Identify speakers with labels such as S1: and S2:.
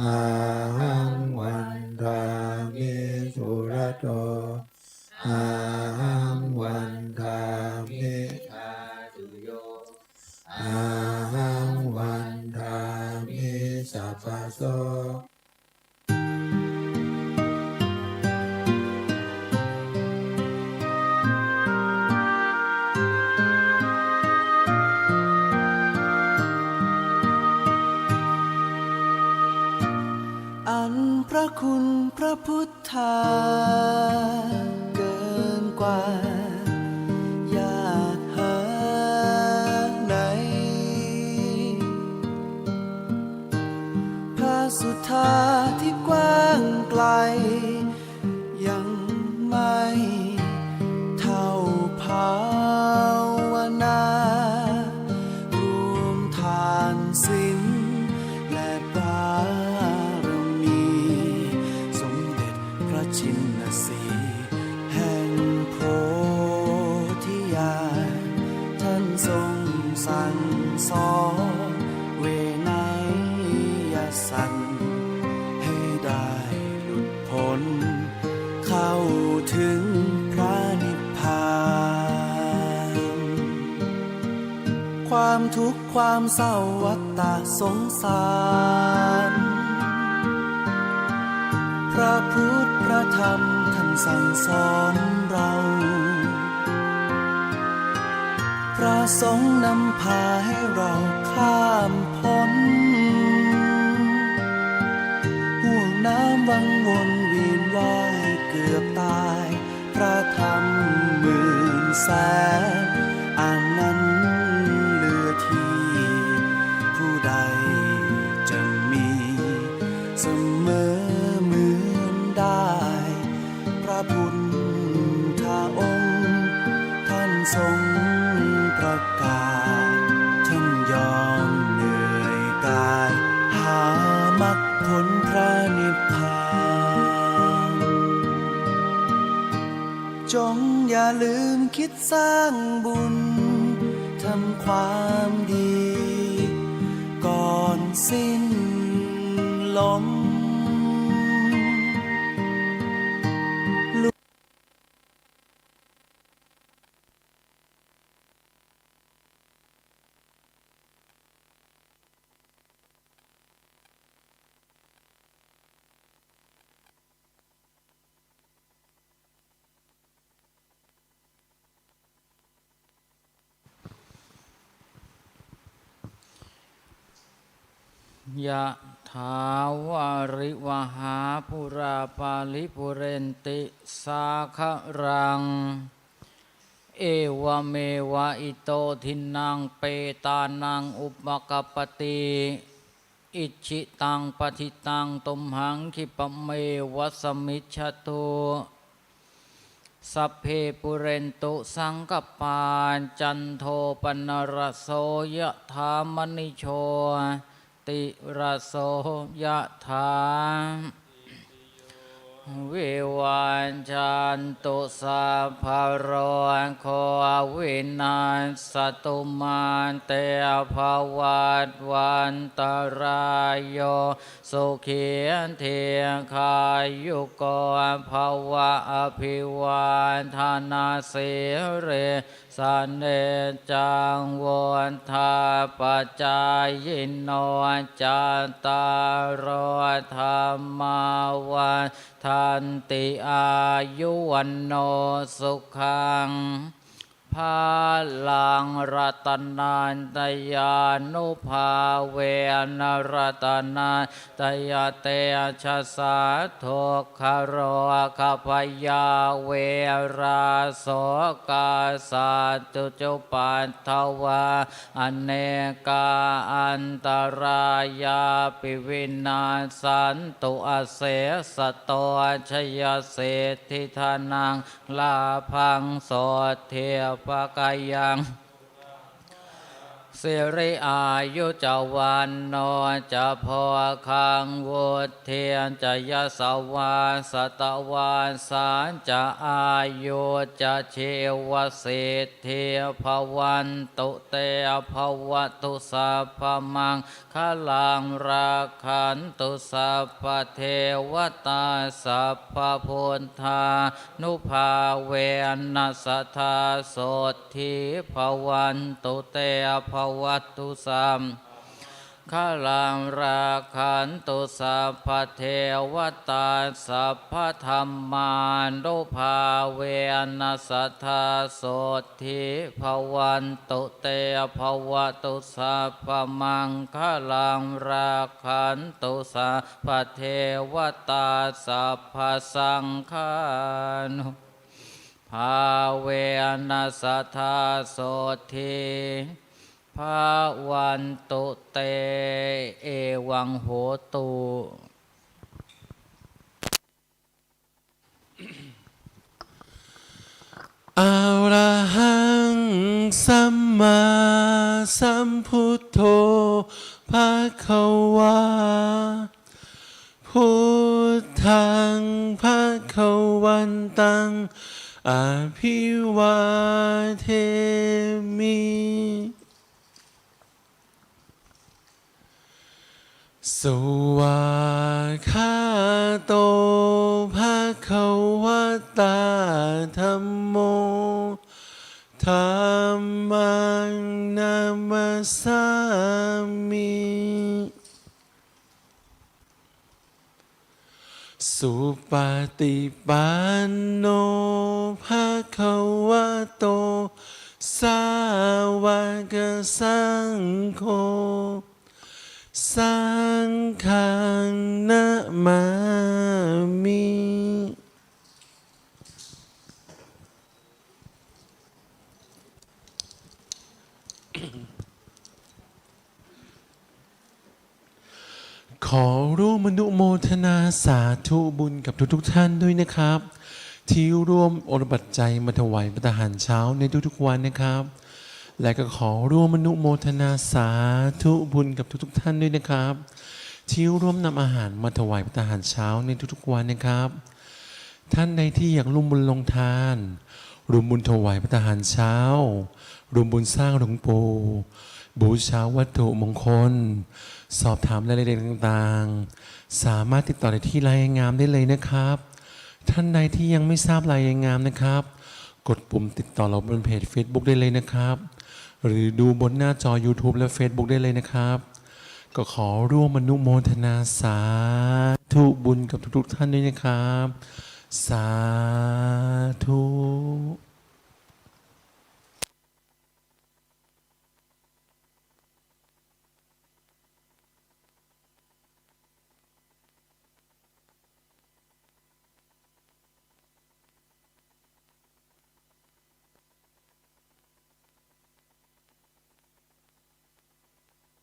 S1: อาหังวันทามิสุรโตอาหังวันทามิทาตุโยอาหังวันทามิสัพพะโส
S2: อันพระคุณพระพุทธาเกินกว่า อยากหาไหน พระสุธา ชินสีแห่งโพธิญาณท่านทรงสั่งสอนเวนยสัตว์ให้ได้หลุดพ้น เข้าถึงพระนิพพาน ความทุกข์ความเศร้าวัฏฏะสงสาร พระพุทธพระธรรมท่านสั่งสอนเรา พระสงฆ์นำพาให้เราข้ามพ้นห่วงน้ำวังวนเวียนว่ายเกือบตาย พระธรรมหมื่นแสนอ่าน จงอย่าลืมคิดสร้างบุญ ทำความดี ก่อนสิ้นลม
S3: ยะถาวาริวหาปุราปาลิปุเรนติสาครัง เอวเมวะอิโตทินังเปตานังอุปกปปติอิชิตังปฏิตังตุมหังคิปเมวะสมิชฉตุสัพเพปุเรนตุสังกปานจันโทปนรโสยะธามณิโช ติระโสยะถา วิวันจันตุสัพพโรโควินาสตุมาเตภวัตวันตรายโยสุขีเทียคายุโกภวะอภิวันธนาสิเรสันเนจังวนทาปจายโนจัตตารธรรมาวันทันติอายุวันโนสุขัง พาลังรัตนันตยานุภาเวนรัตนันตยเตชะสาทุกขโรคพยาเวราโสกาสัตตุจุปัตถวาอเนกาอันตรายาปิวินาสันตุอเสสตโตชยเศรษฐิธานังลาพังโสเทปะกายัง สิริอายุจะวันโนจะพอคังวุฒเทียนจะยสวาสตวาสารจะอายุจะเชวสิทธิภวันตุเตภวตุสัพมังคลังราคันตุสัพเทวตาสัพพพุทธานุภาเวนัสทธาโสทิภวันตุเตภววัตุสัมขลังราคันตุสัพพเทวตาสัพพธรรมานุภาเวนัสทธาโสทิภวันตุเตภวตุสัพพมังคลังราคันตุสัพพเทวตาสัพพสังฆานุภาเวนัสทธาโสทิ ภาวันตุเต เอวังโหตุ
S4: อะระหังสัมมาสัมพุทโธภะคะวาพุทธังภะคะวันตังอภิวาเทมิ สวากาโตภะคะวะตาธัมโมธัมมังนามัสสามิสุปฏิปันโนภะคะวะโต สาวกสังโฆ สังฆังนะมามิขอร่วมมนุโมทนาสาธุบุญกับทุกๆท่านด้วยนะครับ ที่ร่วมโอนปัจจัยมาถวายพระทหารเช้าในทุกๆวันนะครับ และก็ขอร่วมมนุโมทนาสาธุบุญกับทุกๆท่านด้วยนะครับ ที่ร่วมนำอาหารมาถวายพระทหารเช้าในทุกๆวันนะครับ ท่านใดที่อยากร่วมบุญลงทานรวมบุญถวายพระทหารเช้ารวมบุญสร้างหลวงปู่บูชาวัตถุมงคล สอบถามรายละเอียดต่างๆ สามารถติดต่อได้ที่รายงามได้เลยนะครับ ท่านใดที่ยังไม่ทราบรายงามนะครับ กดปุ่มติดต่อเราบนเพจ Facebook ได้เลยนะครับ หรือดูบนหน้าจอ YouTube และ Facebook ได้เลยนะครับ ก็ขอร่วมอนุโมทนาสาธุบุญกับทุกๆท่านด้วยนะครับ สาธุ